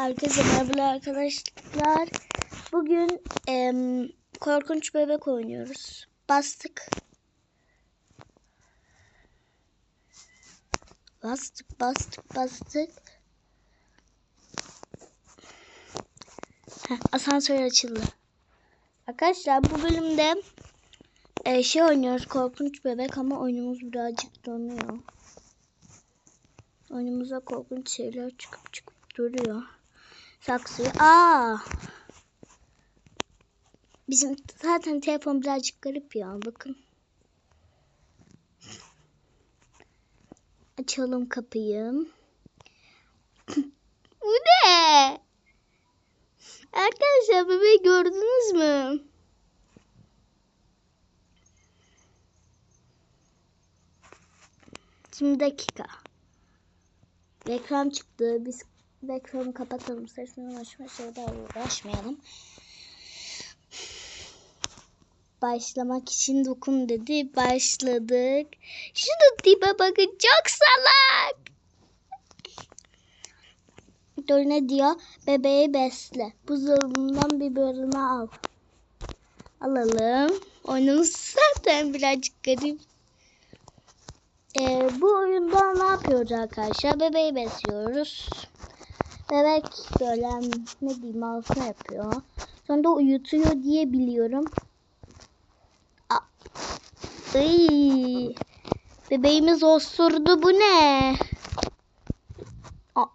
Herkese merhabalar arkadaşlar. Bugün em, korkunç bebek oynuyoruz. Bastık. Bastık, bastık, bastık. Heh, asansör açıldı. Arkadaşlar bu bölümde e, şey oynuyoruz korkunç bebek ama oyunumuz birazcık donuyor. Oyunumuza korkunç şeyler çıkıp çıkıp duruyor. Saksıyı. Aa! Bizim zaten telefon birazcık garip ya. Bakın. Açalım kapıyı. Bu ne? Arkadaşlar bebeği gördünüz mü? Şimdi dakika. Reklam çıktı. Biz reklamı kapatalım. Sesini açma şeyde uğraşmayalım. Başlamak için dokun dedi. Başladık. Şunu tipe bakın. Çok salak. Dur ne diyor? Bebeği besle. Buzdolabından biberini al. Alalım. Oyunumuz zaten birazcık garip. Ee, bu oyunda ne yapıyoruz arkadaşlar? Bebeği besliyoruz. Bebek böyle ne diyeyim altına yapıyor. Sonra da uyutuyor diye biliyorum. Iy, bebeğimiz osurdu bu ne? Aa,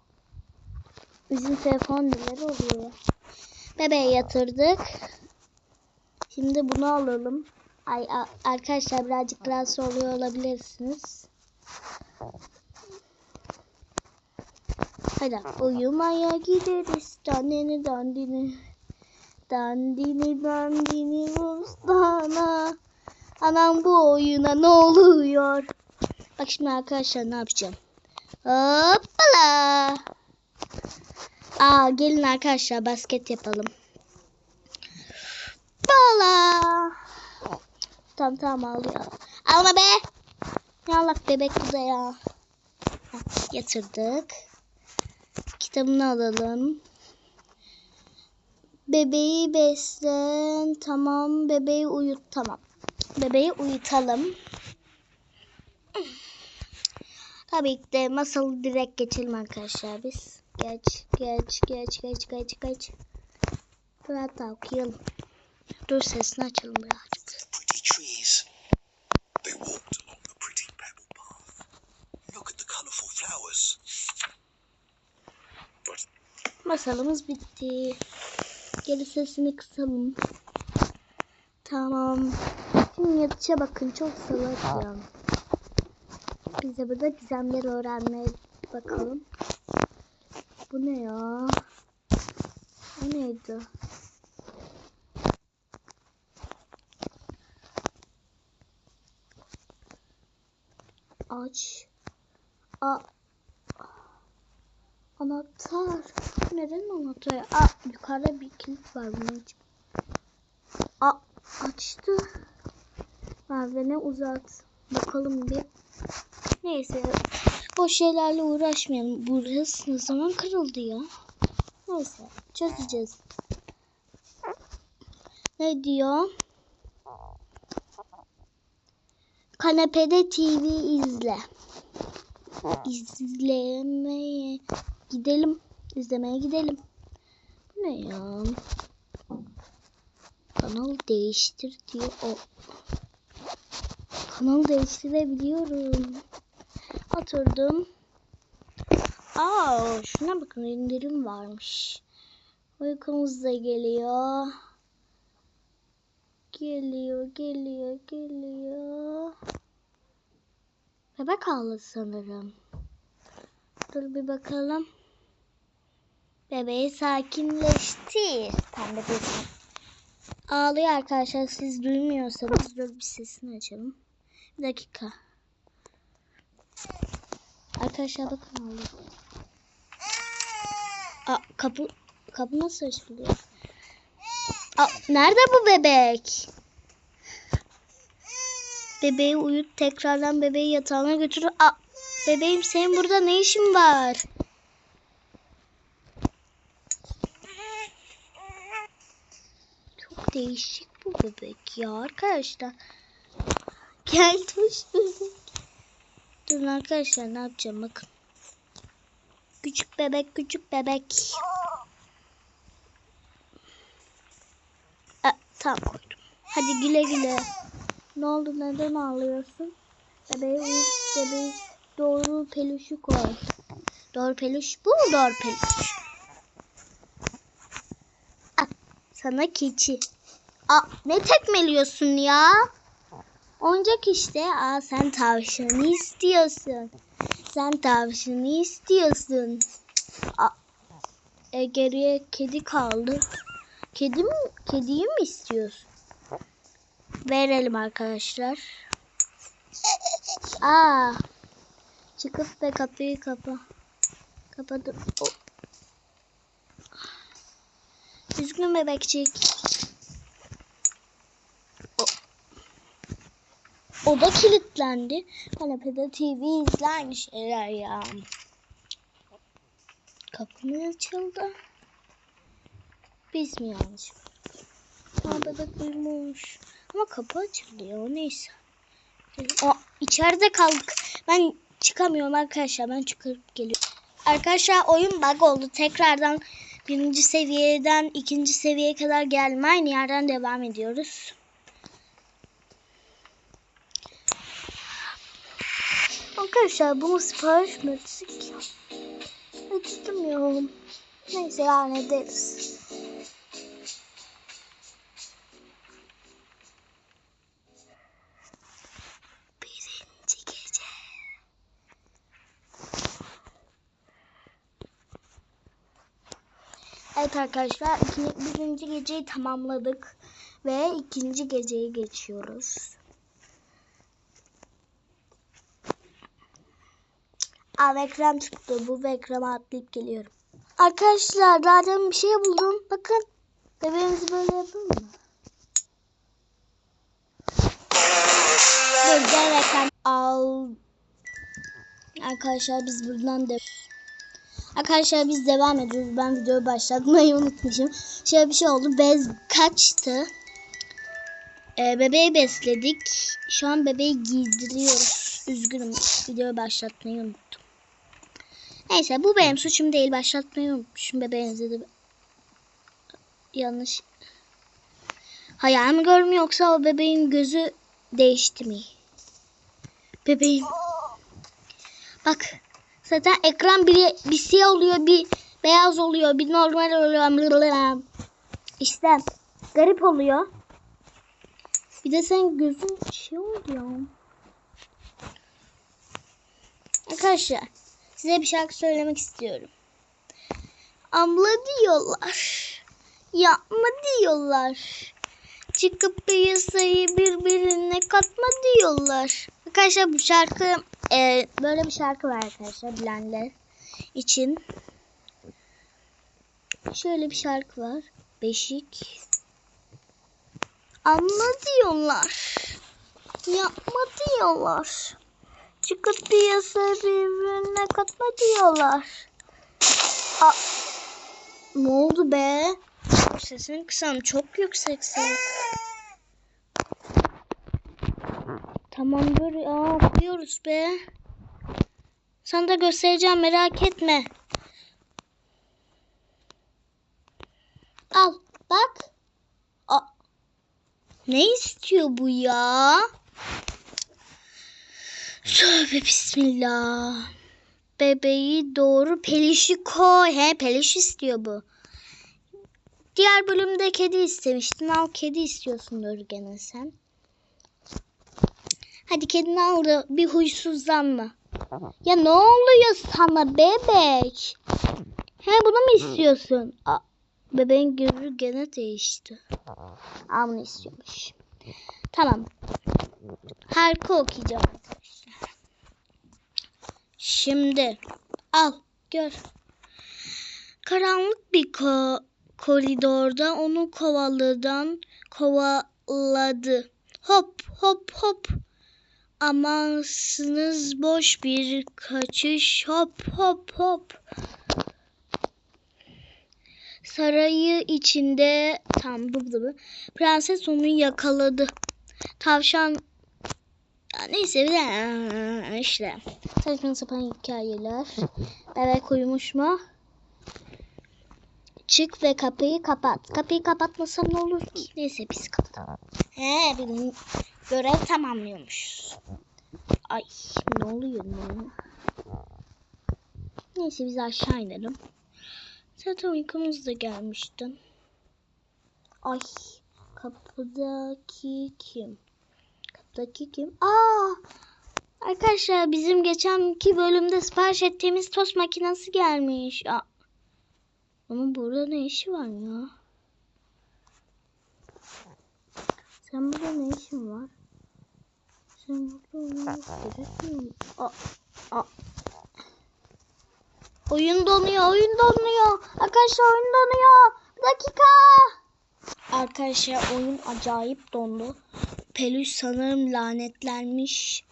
bizim telefon neler oluyor? Bebeği yatırdık. Şimdi bunu alalım. Ay arkadaşlar birazcık rahatsız oluyor olabilirsiniz. Hadi uyumaya gideriz. Dandini dandini. Dandini dandini bostana. Anam bu oyuna ne oluyor? Bak şimdi arkadaşlar ne yapacağım? Hoppala. Aa gelin arkadaşlar basket yapalım. Bala. Tamam tamam ağlıyor. Alma be. Ya Allah bebek da ya. Yatırdık. Kitabını alalım. Bebeği beslen. Tamam. Bebeği uyut. Tamam. Bebeği uyutalım. Tabii ki de masalı direkt geçelim arkadaşlar biz. Geç, geç, geç, geç, geç, geç. Biraz daha okuyalım. Dur sesini açalım birazcık. Masalımız bitti. Geri sesini kısalım. Tamam. Şimdi yatışa bakın çok salak ya. Biz de burada gizemleri öğrenmeye bakalım. Bu ne ya? O neydi? Aç. A Anahtar. Neden anahtar? Aa, yukarıda bir kilit var bunun için. Aa, açtı. Merdivene uzat. Bakalım bir. Neyse. Boş şeylerle uğraşmayalım. Burası ne zaman kırıldı ya? Neyse. Çözeceğiz. Ne diyor? Kanepede TV izle. İzlemeye gidelim. İzlemeye gidelim. Bu ne ya? Kanal değiştir diyor. O. Kanal değiştirebiliyorum. Oturdum. Aa, şuna bakın indirim varmış. Uykumuz da geliyor. Geliyor, geliyor, geliyor. Bebek ağladı sanırım. Dur bir bakalım. Bebeği sakinleşti. Pembe bir Ağlıyor arkadaşlar. Siz duymuyorsanız dur bir sesini açalım. Bir dakika. Arkadaşlar bakın ağlıyor. Aa, kapı kapı nasıl açılıyor? Aa, nerede bu bebek? Bebeği uyut tekrardan bebeği yatağına götür. Aa, bebeğim senin burada ne işin var? Değişik bu bebek ya arkadaşlar. Gelmiş bebek. Durun arkadaşlar ne yapacağım bakın. Küçük bebek küçük bebek. Aa, tamam koydum. Hadi güle güle. Ne oldu neden ağlıyorsun? Bebeği bebeği doğru peluşu koy. Doğru peluş bu mu doğru peluş? Al, sana keçi. Aa, ne tekmeliyorsun ya? Oyuncak işte. Aa, sen tavşanı istiyorsun. Sen tavşanı istiyorsun. Aa, e, geriye kedi kaldı. Kedi mi, kediyi mi istiyorsun? Verelim arkadaşlar. Aa, çıkıp da kapıyı kapa. Kapadım. O. Üzgün bebekçik. O da kilitlendi. Kanepede TV izle aynı şeyler ya. Kapı mı açıldı? Biz mi yanlış? Aa bebek uyumuş. Ama kapı açılıyor neyse. O içeride kaldık. Ben çıkamıyorum arkadaşlar. Ben çıkarıp geliyorum. Arkadaşlar oyun bug oldu. Tekrardan birinci seviyeden ikinci seviyeye kadar gelme aynı yerden devam ediyoruz. Arkadaşlar bunu sipariş mi etsek? Ettim Neyse yani ederiz. Evet arkadaşlar iki, birinci geceyi tamamladık ve ikinci geceye geçiyoruz. Aa ekran çıktı. Bu ekrana atlayıp geliyorum. Arkadaşlar daha demin bir şey buldum. Bakın. Bebeğimizi böyle yapalım mı? Dur gel al. Arkadaşlar biz buradan de Arkadaşlar biz devam ediyoruz. Ben videoyu başlatmayı unutmuşum. Şöyle bir şey oldu. Bez kaçtı. Ee, bebeği besledik. Şu an bebeği giydiriyoruz. Üzgünüm. Videoyu başlatmayı unuttum. Neyse bu benim suçum değil. Başlatmayı unutmuşum. Bebeğinize de yanlış. Hayal mi görmüyor yoksa o bebeğin gözü değişti mi? Bebeğim. Bak Zaten ekran bir, bir siyah oluyor, bir beyaz oluyor, bir normal oluyor. İşte garip oluyor. Bir de sen gözün şey oluyor. Arkadaşlar size bir şarkı söylemek istiyorum. Abla diyorlar. Yapma diyorlar. Çıkıp piyasayı birbirine katma diyorlar. Arkadaşlar bu şarkı e, böyle bir şarkı var arkadaşlar bilenler için. Şöyle bir şarkı var. Beşik. Anla diyorlar. Yapma diyorlar. Çıkıp piyasa birbirine katma diyorlar. Aa, ne oldu be? Sesini kısam çok yüksek ses. Tamam dur ya yapıyoruz be. Sana da göstereceğim merak etme. Al bak. Aa, ne istiyor bu ya? Tövbe bismillah. Bebeği doğru pelişi koy. He peliş istiyor bu. Diğer bölümde kedi istemiştin. Al kedi istiyorsundur gene sen. Hadi kedini al da bir huysuzlanma. Ya ne oluyor sana bebek? He bunu mu istiyorsun? Aa, bebeğin gözü gene değişti. Aa bunu istiyormuş. Tamam. Harika okuyacağım. Şimdi al gör. Karanlık bir ko koridorda onu kovaladan kovaladı. Hop hop hop. Amansınız boş bir kaçış hop hop hop. sarayı içinde tam bu bu. Prenses onu yakaladı. Tavşan neyse bir de işte saçma sapan hikayeler. Bebek uyumuş mu? Çık ve kapıyı kapat. Kapıyı kapatmasam ne olur ki? Neyse biz kapatalım. He bir görev tamamlıyormuşuz. Ay ne oluyor ne? Neyse biz aşağı inelim. Zaten uykumuz da gelmişti. Ay kapıdaki kim? Kapıdaki kim? Aa! Arkadaşlar bizim geçenki bölümde sipariş ettiğimiz tost makinesi gelmiş. Aa. Ama burada ne işi var ya? Sen burada ne işin var? Sen burada olmak gerekmiyor mu? Aa. Oyun donuyor, oyun donuyor. Arkadaşlar oyun donuyor. Bir dakika. Arkadaşlar oyun acayip dondu. Peluş sanırım lanetlenmiş.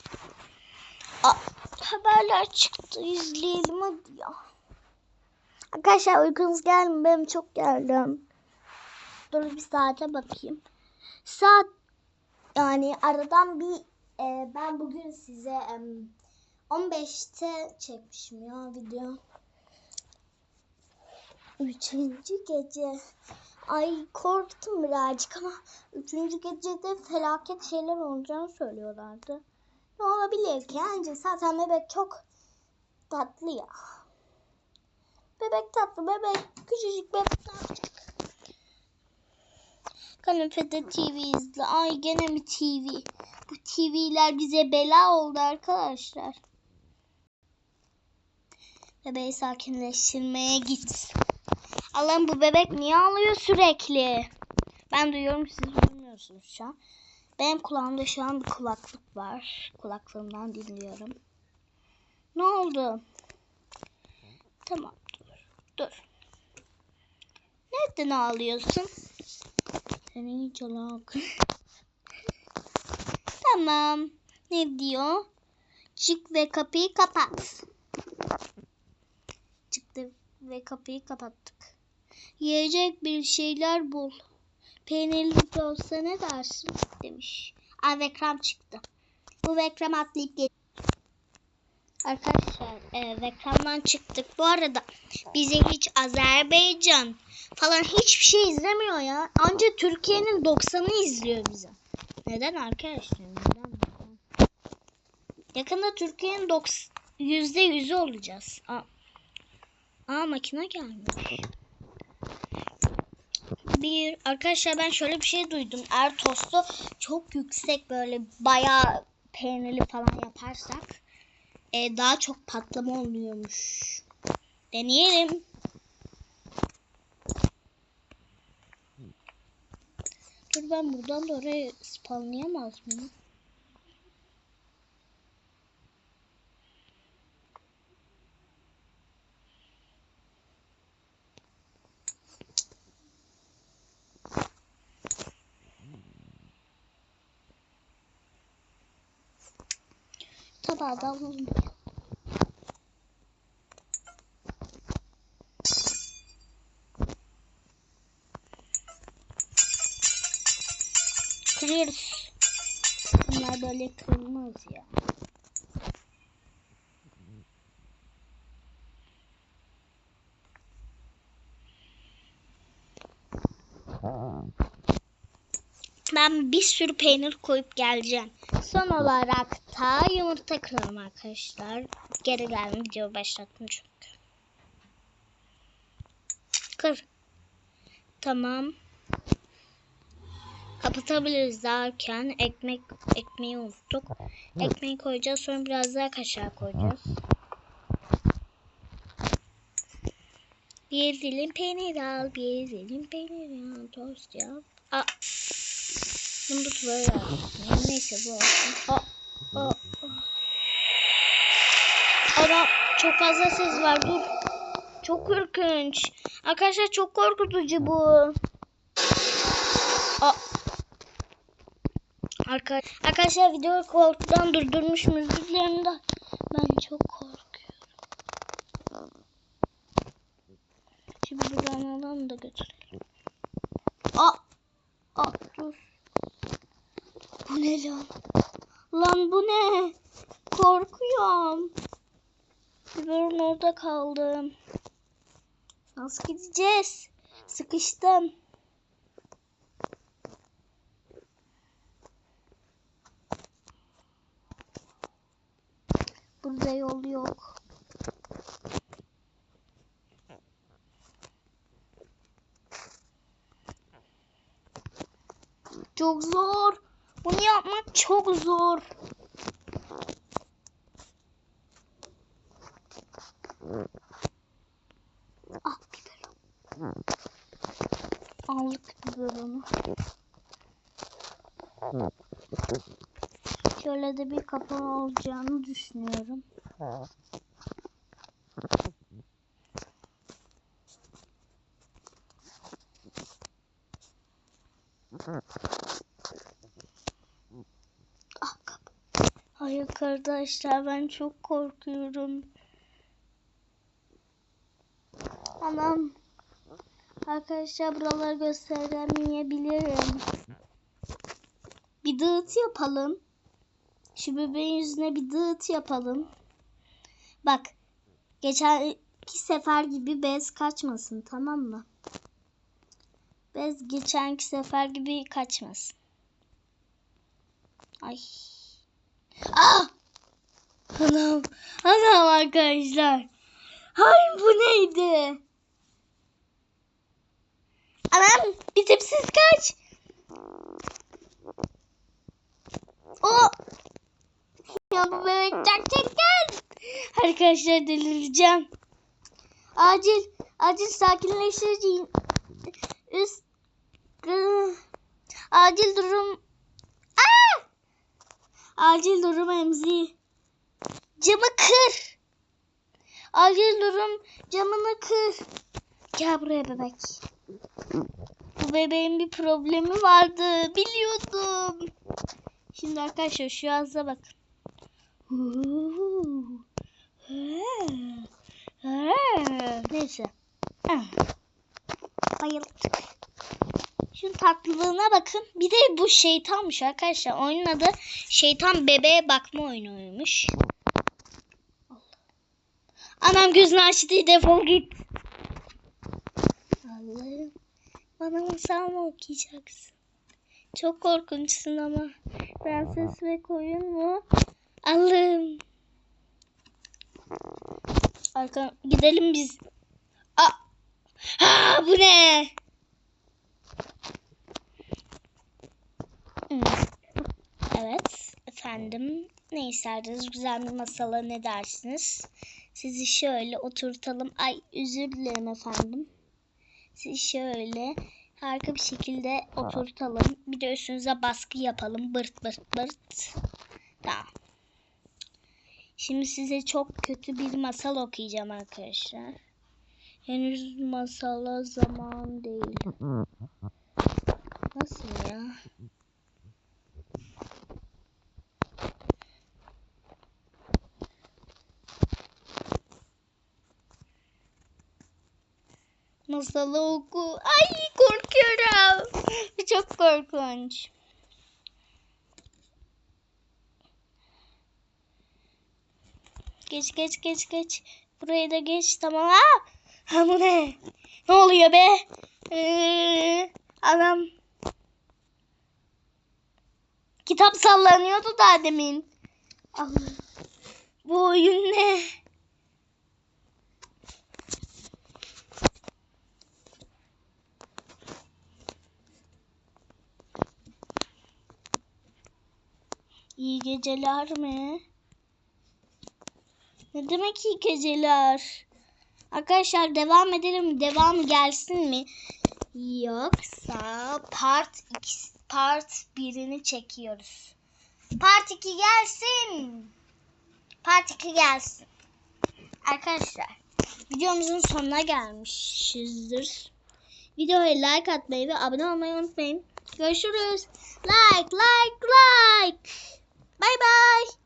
Aa, haberler çıktı. İzleyelim hadi ya. Arkadaşlar uykunuz geldi mi? Benim çok geldim. Dur bir saate bakayım. Saat yani aradan bir e, ben bugün size em, 15'te çekmişim ya video. Üçüncü gece. Ay korktum birazcık ama üçüncü gecede felaket şeyler olacağını söylüyorlardı. Ne olabilir ki? Bence zaten bebek çok tatlı ya. Bebek tatlı bebek. Küçücük bebek tatlı. Kanepede TV izle. Ay gene mi TV? Bu TV'ler bize bela oldu arkadaşlar. Bebeği sakinleştirmeye git. Allah'ım bu bebek niye ağlıyor sürekli? Ben duyuyorum siz duymuyorsunuz şu an. Benim kulağımda şu an bir kulaklık var. Kulaklığımdan dinliyorum. Ne oldu? Tamam dur. Dur. Neden ağlıyorsun? Senin hiç alakın. tamam. Ne diyor? Çık ve kapıyı kapat. Çıktı ve kapıyı kapattık. Yiyecek bir şeyler bul. Peynirli de olsa ne dersin? Demiş. Aa Vekram çıktı. Bu Vekram atlayıp gel. Arkadaşlar e, Vekram'dan çıktık. Bu arada bize hiç Azerbaycan falan hiçbir şey izlemiyor ya. Ancak Türkiye'nin 90'ı izliyor bize. Neden arkadaşlar? Neden? Yakında Türkiye'nin 90 %100'ü olacağız. Aa, aa makine gelmiş. Bir arkadaşlar ben şöyle bir şey duydum. Eğer tostu çok yüksek böyle bayağı peynirli falan yaparsak e, daha çok patlama oluyormuş. Deneyelim. Dur ben buradan da oraya spawnlayamaz mıyım? Da alalım. Kırıyoruz. Bunlar böyle kırılmaz ya. Ben bir sürü peynir koyup geleceğim. Son olarak da yumurta kıralım arkadaşlar. Geri geldim video başlattım çünkü. Kır. Tamam. Kapatabiliriz derken ekmek ekmeği unuttuk. Ekmeği koyacağız sonra biraz daha kaşar koyacağız. Bir dilim peynir al, bir dilim peynir al, tost yap. Aa. Da böyle yapayım. Neyse bu olsun. Aa, aa, aa. Adam çok fazla ses var dur. Çok korkunç. Arkadaşlar çok korkutucu bu. Aa. Arka Arkadaşlar videoyu korkudan durdurmuşum özür dilerim de ben çok korkuyorum. Şimdi Onu da götürelim. Aa! Aa dur. Ne lan? Bu ne? Korkuyorum. Biberon orada kaldım. Nasıl gideceğiz? Sıkıştım. Burada yol yok. Çok zor. Bunu yapmak çok zor. Ah biberon. Aldık biberonu. Şöyle de bir kapağı olacağını düşünüyorum. Ah kapı. Ay arkadaşlar ben çok korkuyorum. Anam. Arkadaşlar buraları gösteremeyebilirim. Bir dağıt yapalım. Şu bebeğin yüzüne bir dağıt yapalım. Bak. Geçenki sefer gibi bez kaçmasın tamam mı? Bez geçenki sefer gibi kaçmasın. Ay. Ah! Anam. Anam arkadaşlar. Ay bu neydi? Anam bir tipsiz kaç. O. Ya bu bebek. Arkadaşlar delireceğim. Acil. Acil sakinleştirici. Üst. Acil durum. Aa! Acil durum emzi. Camı kır. Acil durum camını kır. Gel buraya bebek. Bu bebeğin bir problemi vardı. Biliyordum. Şimdi arkadaşlar şu yazda bakın. Neyse. Bayıldık. Şunun tatlılığına bakın. Bir de bu şeytanmış arkadaşlar. Oyunun adı şeytan bebeğe bakma oyunuymuş. Anam gözünü açtı defol git. Allah'ım. Bana masal mı okuyacaksın? Çok korkunçsun ama. Prenses ve koyun mu? Allah'ım. Arka gidelim biz. Aa! Ha, bu ne? Hmm. Evet efendim. Ne isterdiniz? Güzel bir masala ne dersiniz? Sizi şöyle oturtalım. Ay özür dilerim efendim. Sizi şöyle harika bir şekilde oturtalım. Bir de üstünüze baskı yapalım. Bırt bırt bırt. Tamam. Şimdi size çok kötü bir masal okuyacağım arkadaşlar. Henüz masala zaman değil. Nasıl ya? Masalı oku. Ay korkuyorum. Çok korkunç. Geç geç geç geç. Burayı da geç tamam. Ha, ha bu ne? Ne oluyor be? Ee, adam. Kitap sallanıyordu daha demin. Allah. Bu oyun ne? İyi geceler mi? Ne demek iyi geceler? Arkadaşlar devam edelim? Devam gelsin mi? Yoksa part 2 part 1'ini çekiyoruz. Part 2 gelsin. Part 2 gelsin. Arkadaşlar videomuzun sonuna gelmişizdir. Videoya like atmayı ve abone olmayı unutmayın. Görüşürüz. Like like like. Bye bye.